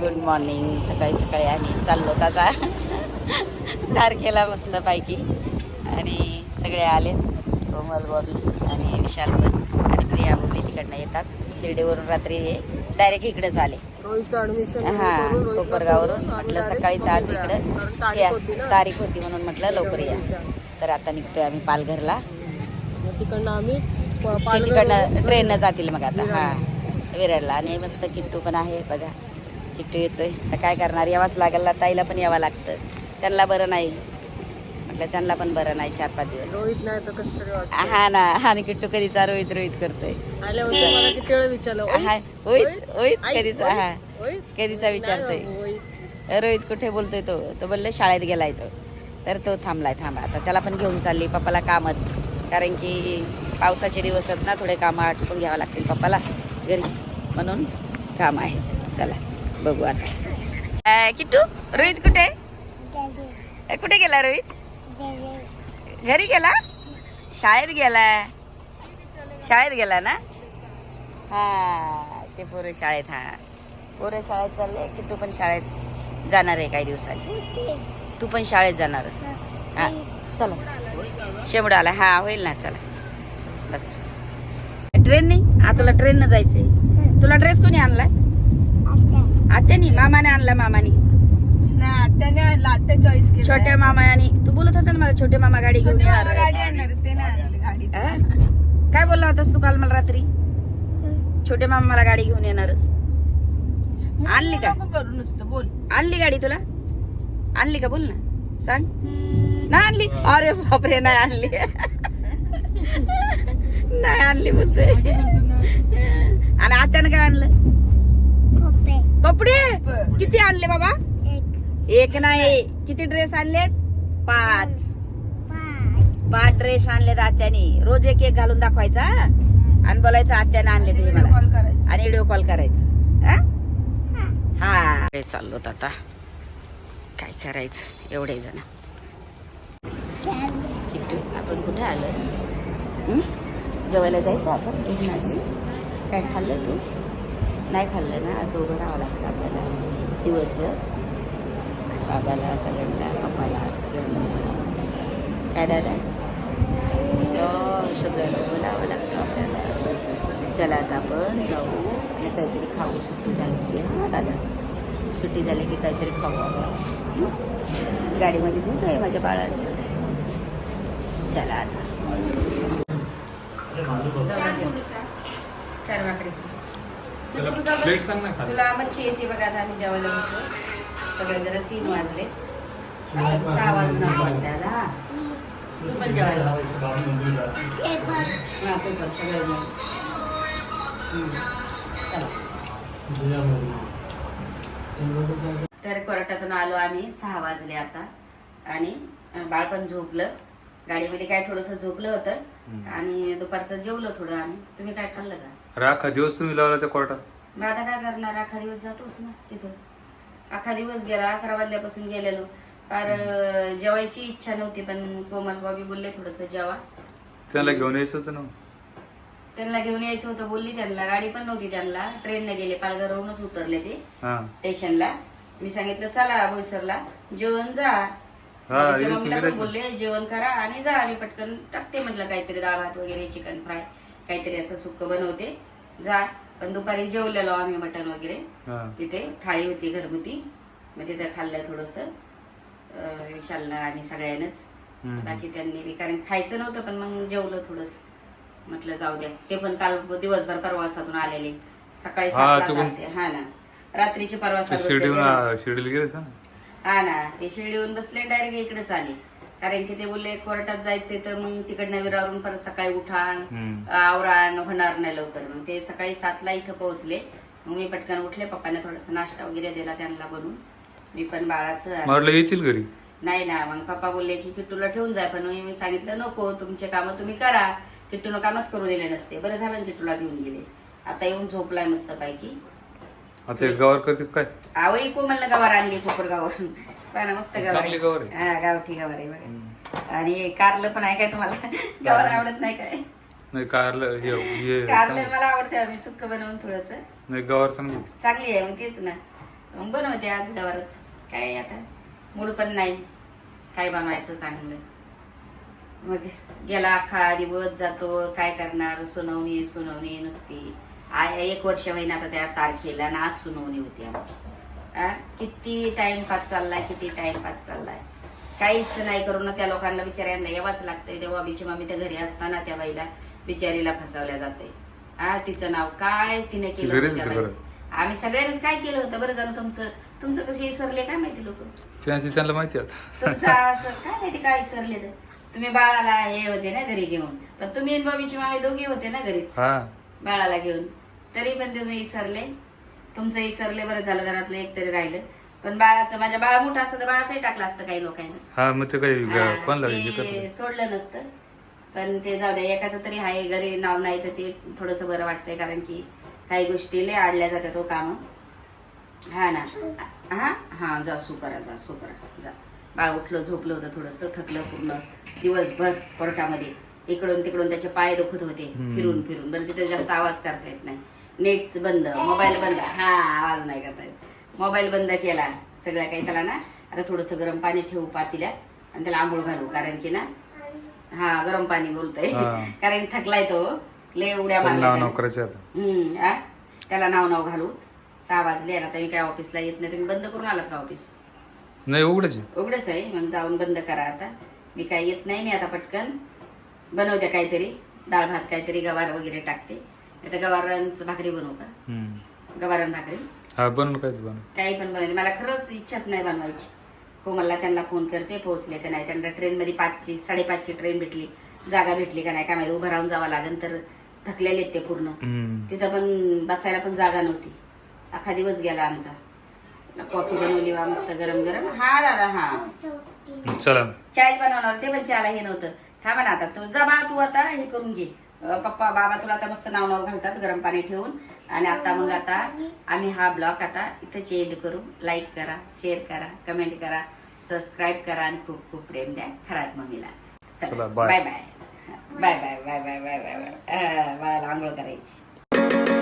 Good morning सकाळी सकाळी आम्ही चाललो आता. तारखेला मस्त पैकी. आणि सगळे आले. कोमल बॉबी आणि विशाल पण. आणि प्रिया मुली तिकडनं येतात. शिर्डीवरून रात्री हे डायरेक्ट इकडेच आले. हा कोपरगाववरून. म्हटलं सकाळीच आज इकडं. या तारीख होती म्हणून म्हटलं लवकर या. तर आता निघतोय आम्ही पालघरला. तिकडनं आम्ही तिकडनं ट्रेननं जातील मग आता. हा विरारला. आणि मस्त किट्टू पण आहे बघा. किट्टू येतोय. तर काय करणार? यावाच लागेल ना ताईला पण यावं लागतं. त्यांना बरं नाही. म्हटलं त्यांना पण बरं नाही चार पाच दिवस. रोहित नाही तर कसं तरी हा ना आणि किट्टू कधीचा रोहित रोहित करतोय. आल्यावर मला किती वेळ विचारलं. "ओय, हा, रोहित कधीचा हा ओय." कधीचा विचारतोय. रोहित कुठे बोलतोय तो? तो बोलले शाळेत गेलाय तो. तर तो थांबलाय थांबा. आता त्याला पण घेऊन चालली पप्पाला कामत. कारण की पावसाचे दिवस आहेत ना थोडे कामं आटपून घ्यावं लागतील पप्पाला. घरी. म्हणून काम आहे. चला. बघू आता. किट्टू रोहित कुठे? कुठे गेला रोहित? घरी गेला? शाळेत गेला शाळेत गेला ना? हा ते पोरं शाळेत हा. पोरं शाळेत चालले की तू पण शाळेत जाणार आहे काही दिवसांनी. तू पण शाळेत जाणारस. हा. चला. शेवडा आला. हा होईल ना चला. बस. ट्रेन नाही? आ तुला ट्रेननं जायचंय. तुला ड्रेस कोणी आणलाय? आत्यानी मामाने आणला मामानी. त्याने आणलं आत्या चॉईस केली. छोट्या मामाने तू बोलत होता ना मला छोटे मामा गाडी घेऊन येणार आहे. गाडी आणणार ते नाही आणली गाडी. हा? काय बोलला होतास तू काल मला रात्री? छोटे मामा मला गाडी घेऊन येणार. आणली का? नको करू नुसतं बोल. आणली गाडी तुला? आणली का? बोल ना. सांग. नाही आणली. अरे बापरे नाही आणली. नाही आणली बोलते आणि आत्यानं काय आणलं? कपडे? किती आणले बाबा? एक. नाही. किती ड्रेस आणलेत? पाच. पाच. ड्रेस आणलेत आत्यानी. रोज एक एक घालून दाखवायचा? आणि बोलायचं आत्यानं आणले ते मला. कॉल करायचं. आणि व्हिडिओ कॉल करायचं. हा? चाललो आता. काय करायचं? एवढे जण. आपण कुठे आलोय? हं? जेवायला जायचं आपण? एक नाही काय खाल्लं तू? नाही खाल्लं ना असं उभं राहावं लागतं आपल्याला. दिवसभर बाबाला सगळ्यांना पप्पाला सगळ्यांना. काय दादा? सगळं- सगळ्यांना बोलावं लागतं आपल्याला. चला आता आपण जाऊ. आणि काहीतरी खाऊ सुट्टी झाली की. हां दादा. सुट्टी झाली की काहीतरी खाऊ आपण? गाडीमध्ये दूध आहे माझ्या बाळाचं. चला आता. चार भाकरी प्लेट सांग ना खाली. तुला मच्छी येते बघा आता आम्ही जेवायला बसलो. सगळे जरा तीन वाजले. सहा त्याला. हा. तू पण जेवायला बस. हा तू पण सगळे जण. हम्म. चला. तर कोर्टातून आलो आम्ही सहा वाजले आता. आणि अं, बाळ पण झोपलं. गाडीमध्ये काय थोडंसं झोपलं होतं. आणि दुपारचं जेवलं थोडं आम्ही. तुम्ही काय खाल्लं का? राखा दिवस तुम्ही लावला त्या कोर्टात? मग आता काय करणार? अख्खा दिवस जातोच ना तिथं. अख्खा दिवस गेला अकरा वाजल्यापासून गेलेलो. फार अं, जेवायची इच्छा नव्हती पण कोमल बाबी बोलले थोडस जेवा. त्याला घेऊन यायचं होतं ना त्यांना घेऊन यायचं होतं बोलली त्यांना. गाडी पण नव्हती त्यांना. ट्रेनने गेले पालघरवरूनच उतरले ते. हा. स्टेशनला. मी सांगितलं चला बोईसरला. जेवण जा. हा, माझ्या इथे मम्मीला पण चिकन बोलले जेवण करा आणि जा. मी पटकन टाकते म्हटलं काहीतरी डाळ भात वगैरे चिकन फ्राय. काहीतरी असं सुक्क बनवते. जा पण दुपारी जेवलेलो आम्ही मटण वगैरे. तिथे थाळी होती घरगुती. मग तिथे खाल्लं थोडस. विशालला आणि सगळ्यांनाच. बाकी त्यांनी बी कारण खायचं नव्हतं पण मग जेवलं थोडस. म्हटलं जाऊ द्या. ते पण काल दिवसभर प्रवासातून आलेले. सकाळी हा, सातला हा ना. रात्रीचे प्रवासात हा ना. ते शिर्डीहून बसले डायरेक्ट इकडेच आले कारण की ते बोलले कोर्टात जायचे तर मग तिकडनं विरावरून परत सकाळी उठाण. आवराण होणार नाही लवकर. मग ते सकाळी सातला इथं पोहोचले. मग मी पटकन उठले. पप्पाने थोडासा नाश्ता वगैरे दिला त्यांना बनवून. मी पण बाळाचं येतील घरी. नाही ना. मग पप्पा बोलले की किट्टूला ठेवून जाय पण मी सांगितलं नको तुमचे कामं तुम्ही करा. किट्टूनं कामच करू दिले नसते. बरं झालं ना किट्टूला घेऊन गेले. आता येऊन झोपलाय मस्त पैकी आता एक गावावर करते काय? आवई कोमलनं गवार आणली कोपरगावरून गवार गवार आहे. हा गावठी गवार आहे बघा आणि कारलं पण आहे काय तुम्हाला? गवार आवडत नाही काय? नाही कारलं हे हे कारलं चांगलं. मला आवडते आम्ही सुक्क बनवून थोडस. नाही गवार चांगली चांगली आहे मग तेच ना. मग बनवते आज गवारच. काय आता? मूड पण नाही. काय बनवायचं चांगलं? मग गेला अख्खा दिवस जातो काय करणार? सुनावणी सुनावणी नुसती. आ एक वर्ष महिना आता त्या तारखेला ना आज सुनावणी होती आमची. आ? किती टाइमपास चाललाय किती टाइमपास चाललाय? काहीच नाही करून त्या लोकांना बिचाऱ्यांना यावाच लागतंय. तेव्हा बिची मम्मी त्या घरी असताना त्या बाईला बिचारीला फसवल्या जाते आ तिचं नाव काय? तिने केलं. आम्ही सगळ्यांनीच काय केलं होतं? बरं झालं तुमचं तुमचं कसे विसरले काय माहिती लोक? त्यांना माहिती काय माहिती काय विसरले तर तुम्ही बाळाला हे होते ना घरी घेऊन. पण तुम्ही आणि बबीची मामी दोघे होते ना घरीच? बाळाला घेऊन. तरी पण तुम्ही विसरले तुमचं विसरले बरं झालं घरातलं एक तरी राहिलं. पण बाळाचं माझ्या बाळा मोठं असतं तर बाळाचंही टाकलं असतं काही लोकांनी. हा मग ते काही हा, कोणला ते विकत सोडलं नसतं. पण ते जाऊ द्या एकाचं तरी आहे घरी नाव नाही तर ते थोडस बरं वाटतंय कारण की काही गोष्टी लय आडल्या जातात तो काम. हा ना. हा हा जा सू करा जा सू करा जा. बाळ उठलं झोपलं होतं थोडस थकलं पूर्ण. दिवसभर कोर्टामध्ये. इकडून तिकडून त्याचे पाय दुखत होते. फिरून फिरून. बरं तिथे जास्त आवाज करता येत नाही. नेट बंद मोबाईल बंद हा आवाज नाही करता येत मोबाईल बंद केला सगळं काही त्याला ना आता थोडस गरम पाणी ठेवू पातील्यात आणि त्याला आंघोळ घालू कारण की ना हा गरम पाणी बोलतोय. कारण थकलाय तो लय उड्या त्याला नाव. नाव करायचे आता हम्म, आ? त्याला नाव नाव घालू सहा वाजले आता मी काय ऑफिसला येत नाही तुम्ही बंद करून आलात का ऑफिस नाही उघडच. उघडच आहे मग जाऊन बंद करा आता मी काय येत नाही मी आता पटकन बनवते काहीतरी डाळ भात काहीतरी गवार वगैरे टाकते आता गवारांचं भाकरी बनवू का हम्म. गवारण भाकरी. हा बनवलं काय बनव. काही पण बनवते. मला खरंच इच्छाच नाही बनवायची. हो मला त्यांना फोन करते पोहोचले का नाही? त्यांना ट्रेनमध्ये पाचची साडेपाचची ट्रेन भेटली. जागा भेटली का नाही? काय माहिती? उभं राहून जावं लागेल तर थकलेले आहेत ते पूर्ण. हम्म. तिथं पण बसायला पण जागा नव्हती. अख्खा दिवस गेला आमचा. कॉफी बनवली वा मस्त गरम गरम. हा दादा हा. चला. चायच बनवणार ते पण चहाला हे नव्हतं. थांबा ना आता. तू जा बा तू आता हे करून घे. पप्पा बाबा तुला आता मस्त नाव नाव घालतात गरम पाणी ठेवून. आणि आता मग आता आम्ही हा ब्लॉग आता इथं चेंज करू. लाईक करा शेअर करा कमेंट करा सबस्क्राईब करा आणि खूप खूप प्रेम द्या खरात मम्मीला. चला, bye. Bye bye bye bye bye bye bye bye bye बाळाला आंघोळ करायची.